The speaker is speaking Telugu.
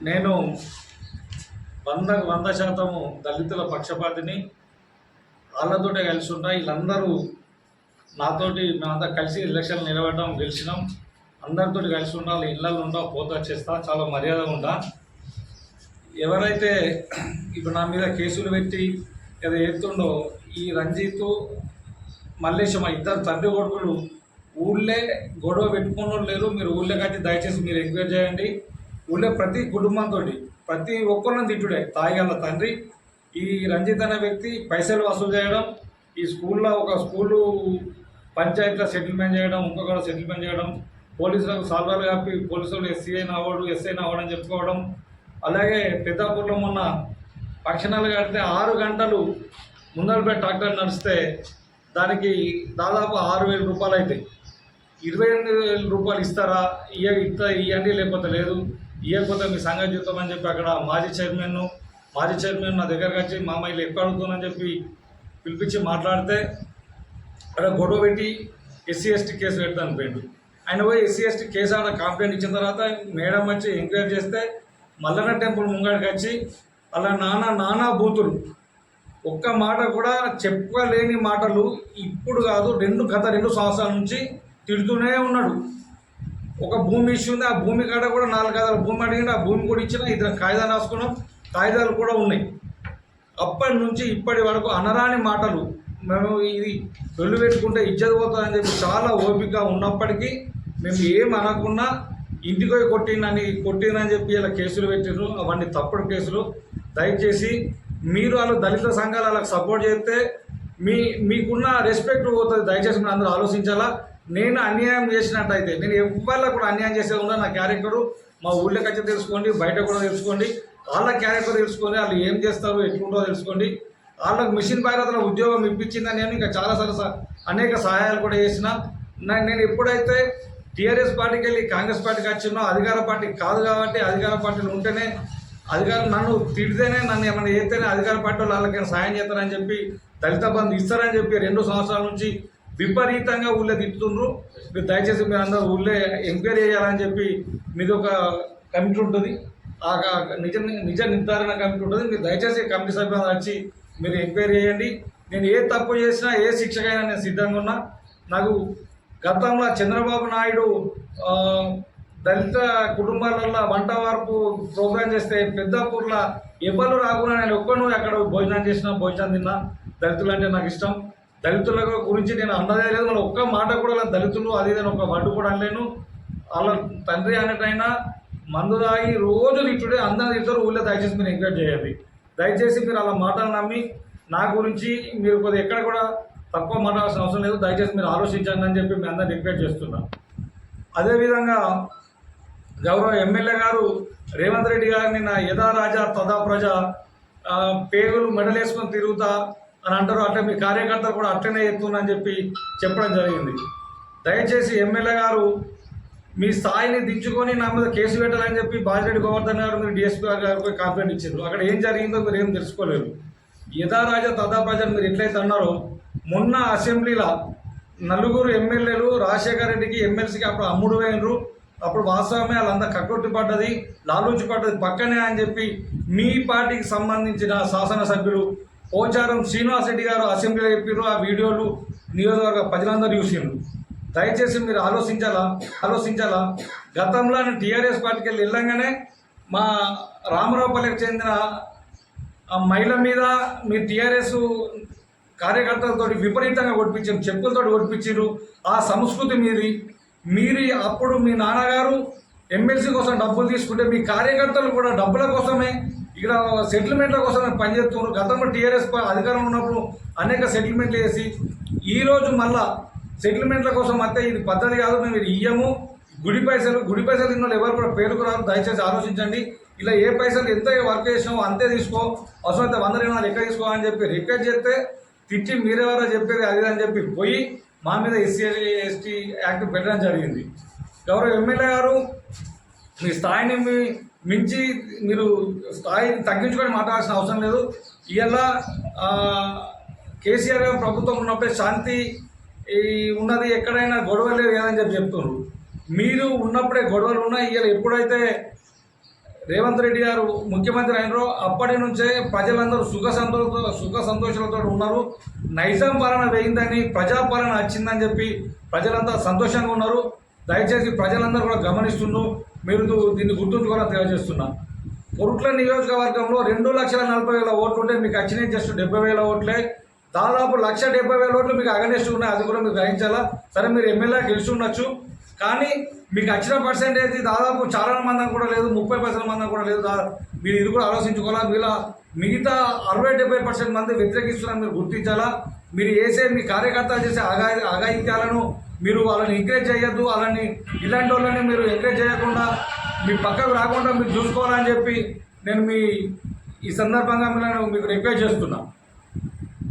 నేను వంద వంద శాతము దళితుల పక్షపాతిని వాళ్ళతోటే కలిసి ఉంటా. వీళ్ళందరూ నాతోటి మేమంతా కలిసి ఎలక్షన్ నిలబడడం గెలిచినాం. అందరితోటి కలిసి ఉండాలి ఇళ్ళల్లో ఉంటా పోతా చేస్తా చాలా మర్యాదగా ఉంటా. ఎవరైతే ఇప్పుడు నా మీద కేసులు పెట్టి ఏదో ఎత్తుండో ఈ రంజిత్ మా ఇద్దరు తండ్రి కొడుకులు ఊళ్ళే గొడవ పెట్టుకున్న లేరు. మీరు ఊళ్ళో కట్టి దయచేసి మీరు ఎంక్వైరీ చేయండి. ఊళ్ళో ప్రతి కుటుంబంతో ప్రతి ఒక్కరిని తిట్టుడే. తాయిగల తండ్రి ఈ రంజిత్ అనే వ్యక్తి పైసలు వసూలు చేయడం ఈ స్కూల్లో ఒక స్కూలు పంచాయతీలో సెటిల్మెంట్ చేయడం ఇంకొకరు సెటిల్మెంట్ చేయడం పోలీసులకు సాల్వాలు కప్పి పోలీసులు ఎస్సీ అవ్వడు ఎస్ఐ అవ్వడం చెప్పుకోవడం. అలాగే పెద్దాపూర్లో మొన్న పక్షణాలు కడితే ఆరు గంటలు ముందరపై ట్రాక్టర్ నడిస్తే దానికి దాదాపు ఆరు వేల రూపాయలు అవుతాయి ఇరవై ఎనిమిది వేల రూపాయలు ఇస్తారా? ఇయ్య ఇస్తా ఇవ్వండి లేకపోతే లేదు. ఇవ్వకపోతే మీ సంఘం చూద్దామని చెప్పి అక్కడ మాజీ చైర్మన్ మాజీ చైర్మన్ నా దగ్గరకు వచ్చి మామయ్యలు ఎక్కువ అడుగుతుందని చెప్పి పిలిపించి మాట్లాడితే అక్కడ గొడవ పెట్టి ఎస్సీ ఎస్టీ కేసు పెడతాను పోయిండు ఆయన పోయి ఎస్సీ ఎస్టీ కేసు ఆడ కంప్లైంట్ ఇచ్చిన తర్వాత మేడం వచ్చి ఎంక్వైరీ చేస్తే మల్లన్న టెంపుల్ ముంగడికి వచ్చి అలా నానా నానా బూతులు. ఒక్క మాట కూడా చెప్పలేని మాటలు ఇప్పుడు కాదు రెండు గత రెండు సంవత్సరాల నుంచి తిడుతూనే ఉన్నాడు. ఒక భూమి ఇష్యూ ఉంది ఆ భూమి కాడ కూడా నాలుగు గదాల భూమి అడిగింది ఆ భూమి కూడా ఇచ్చిన ఇద్దరు కాగితాలు రాసుకున్నాం కాగితాలు కూడా ఉన్నాయి. అప్పటి నుంచి ఇప్పటి వరకు అనరాని మాటలు మేము ఇది పెళ్ళి పెట్టుకుంటే ఇజ్జత పోతుందని చెప్పి చాలా ఓపిక ఉన్నప్పటికీ మేము ఏం అనకున్నా ఇంటికి పోయి కొట్టినని కొట్టినని చెప్పి ఇలా కేసులు పెట్టిండ్రు అవన్నీ తప్పుడు కేసులు. దయచేసి మీరు వాళ్ళు దళిత సంఘాలు వాళ్ళకి సపోర్ట్ చేస్తే మీ మీకున్న రెస్పెక్ట్ పోతుంది. దయచేసి మీరు అందరూ ఆలోచించాలా? నేను అన్యాయం చేసినట్టయితే నేను ఎవరిలో కూడా అన్యాయం చేసే ఉన్నా నా క్యారెక్టరు మా ఊళ్ళోకి వచ్చి తెలుసుకోండి బయట కూడా తెలుసుకోండి. వాళ్ళ క్యారెక్టర్ తెలుసుకోండి వాళ్ళు ఏం చేస్తారు ఎట్లుంటో తెలుసుకోండి. వాళ్ళకు మిషన్ భైరతలో ఉద్యోగం ఇప్పించిందని నేను ఇంకా చాలాసార్లు అనేక సహాయాలు కూడా చేసిన. నేను ఎప్పుడైతే టీఆర్ఎస్ పార్టీకి వెళ్ళి కాంగ్రెస్ పార్టీకి వచ్చినో అధికార పార్టీ కాదు కాబట్టి అధికార పార్టీలు ఉంటేనే అధికారం నన్ను తిడితేనే నన్ను ఏమైనా చేస్తేనే అధికార పార్టీ వాళ్ళు వాళ్ళకి సాయం చేస్తారని చెప్పి దళిత బంధు ఇస్తారని చెప్పి రెండు సంవత్సరాల నుంచి విపరీతంగా ఊళ్ళో తిట్టుతుండ్రు మీరు దయచేసి మీరు అందరూ ఊళ్ళో ఎంక్వైరీ చేయాలని చెప్పి మీది ఒక కమిటీ ఉంటుంది. ఆ నిజ నిజ నిర్ధారణ కమిటీ ఉంటుంది. మీరు దయచేసి కమిటీ సభ్యులు వచ్చి మీరు ఎంక్వైరీ చేయండి. నేను ఏ తప్పు చేసినా ఏ శిక్షకైనా నేను సిద్ధంగా ఉన్నా. నాకు గతంలో చంద్రబాబు నాయుడు దళిత కుటుంబాలలో వంట వార్పు ప్రోగ్రాం చేస్తే పెద్దపూర్లో ఎవరు రాకుండా నేను ఒక్కను అక్కడ భోజనం చేసిన భోజనం తిన్నా. దళితులు అంటే నాకు ఇష్టం. దళితుల గురించి నేను అన్నదే లేదు. మన ఒక్క మాట కూడా అలా దళితులు అది ఇది ఒక వడ్డు కూడా అనలేను. వాళ్ళ తండ్రి అనేటైనా మందు తాగి రోజు తిట్టుడే అందరూ తింటారు ఊళ్ళో దయచేసి మీరు ఎంకరేజ్ చేయండి. దయచేసి మీరు అలా మాటలు నమ్మి నా గురించి మీరు కొద్దిగా ఎక్కడ కూడా తక్కువ మాట్లాడాల్సిన అవసరం లేదు. దయచేసి మీరు ఆలోచించండి అని చెప్పి మీ అందరిని రిక్వెస్ట్ చేస్తున్నాం. అదేవిధంగా గౌరవ ఎమ్మెల్యే గారు రేవంత్ రెడ్డి గారిని నా యథా రాజా తదా ప్రజ పేగులు మెడలేసుకొని తిరుగుతా అని అంటారు. అంటే మీ కార్యకర్తలు కూడా అట్లనే ఎత్తునని చెప్పి చెప్పడం జరిగింది. దయచేసి ఎమ్మెల్యే గారు మీ స్థాయిని దించుకొని నా మీద కేసు పెట్టాలని చెప్పి బాజిరెడ్డి గోవర్ధన్ గారు మీరు డిఎస్పీ గారికి కంప్లైంట్ ఇచ్చారు. అక్కడ ఏం జరిగిందో మీరు ఏం తెలుసుకోలేరు యథారాజా తదా ప్రజలు మీరు ఎట్లయితే అన్నారో మొన్న అసెంబ్లీలో నలుగురు ఎమ్మెల్యేలు రాజశేఖర రెడ్డికి ఎమ్మెల్సీకి అప్పుడు అమ్ముడు వేయరు అప్పుడు వాస్తవమే వాళ్ళంతా కక్కుర్తి పడ్డది లాలూచి పడ్డది పక్కనే అని చెప్పి మీ పార్టీకి సంబంధించిన శాసనసభ్యులు పోచారం శ్రీనివాస్ రెడ్డి గారు అసెంబ్లీలో చెప్పారు ఆ వీడియోలు నియోజకవర్గ ప్రజలందరూ చూసిండ్రు. దయచేసి మీరు ఆలోచించాలా? ఆలోచించాలా? గతంలో టీఆర్ఎస్ పార్టీకి వెళ్ళి వెళ్ళంగానే మా రామరావుపల్లికి చెందిన ఆ మహిళ మీద మీ టీఆర్ఎస్ కార్యకర్తలతో విపరీతంగా ఓడిపించారు చెప్పులతో ఓడిపించారు. ఆ సంస్కృతి మీది. మీరు అప్పుడు మీ నాన్నగారు ఎమ్మెల్సీ కోసం డబ్బులు తీసుకుంటే మీ కార్యకర్తలు కూడా డబ్బుల కోసమే ఇక్కడ సెటిల్మెంట్ల కోసం పనిచేస్తున్నారు గతంలో టీఆర్ఎస్ అధికారం ఉన్నప్పుడు అనేక సెటిల్మెంట్లు చేసి ఈరోజు మళ్ళా సెటిల్మెంట్ల కోసం అయితే ఇది పద్ధతి కాదు మేము ఇయ్యము. గుడి పైసలు గుడి పైసలు తిన్న వాళ్ళు ఎవరు కూడా పేరుకు రాదు దయచేసి ఆలోచించండి. ఇలా ఏ పైసలు ఎంత వర్క్ చేసినావు అంతే తీసుకో. అవసరమైతే వంద రెండు వందలు తీసుకో అని చెప్పి రిక్వెస్ట్ చేస్తే తిట్టి మీరెవరో చెప్పేది అది అని చెప్పి పోయి మా మీద ఎస్సీ ఎస్టీ యాక్ట్ పెట్టడం జరిగింది. గౌరవ ఎమ్మెల్యే గారు మీ స్థాయిని మీ మించి మీరు స్థాయిని తగ్గించుకొని మాట్లాడాల్సిన అవసరం లేదు. ఇలా కేసీఆర్ గారు ప్రభుత్వం ఉన్నప్పుడే శాంతి ఈ ఉన్నది ఎక్కడైనా గొడవలు లేవు ఏదని చెప్పి చెప్తున్నారు? మీరు ఉన్నప్పుడే గొడవలు ఉన్నాయి. ఇవాళ ఎప్పుడైతే రేవంత్ రెడ్డి గారు ముఖ్యమంత్రి అయినరో అప్పటి నుంచే ప్రజలందరూ సుఖ సంతోష సుఖ సంతోషాలతో ఉన్నారు. నైజాం పాలన వేయిందని ప్రజాపాలన వచ్చిందని చెప్పి ప్రజలంతా సంతోషంగా ఉన్నారు. దయచేసి ప్రజలందరూ కూడా గమనిస్తున్నారు. మీరు దీన్ని గుర్తుంచుకోవాలని తెలియజేస్తున్నా కొరుట్ల నియోజకవర్గంలో రెండు లక్షల నలభై వేల ఓట్లు ఉంటే మీకు వచ్చినాయి జస్ట్ డెబ్బై వేల ఓట్లే. దాదాపు లక్ష డెబ్బై వేల ఓట్లు మీకు అగనెస్ట్ ఉన్నాయి అది కూడా మీరు గ్రహించాలా? సరే మీరు ఎమ్మెల్యే గెలిచి ఉండొచ్చు. కానీ మీకు వచ్చిన పర్సెంటేజ్ దాదాపు చాలా మంది కూడా లేదు ముప్పై పర్సెంట్ మంది కూడా లేదు. దా- మీరు ఇది కూడా ఆలోచించుకోవాలా? మీలా మిగతా అరవై డెబ్బై పర్సెంట్ మంది వ్యతిరేకిస్తున్నారు మీరు గుర్తించాలా? మీరు వేసే మీ కార్యకర్తలు చేసే అగా అగాయిత్యాలను మీరు వాళ్ళని ఎంకరేజ్ చేయొద్దు వాళ్ళని ఇలాంటి వాళ్ళని మీరు ఎంకరేజ్ చేయకుండా మీ పక్కకు రాకుండా మీరు చూసుకోవాలని చెప్పి నేను మీ ఈ సందర్భంగా నేను మీకు రిక్వెస్ట్ చేస్తున్నా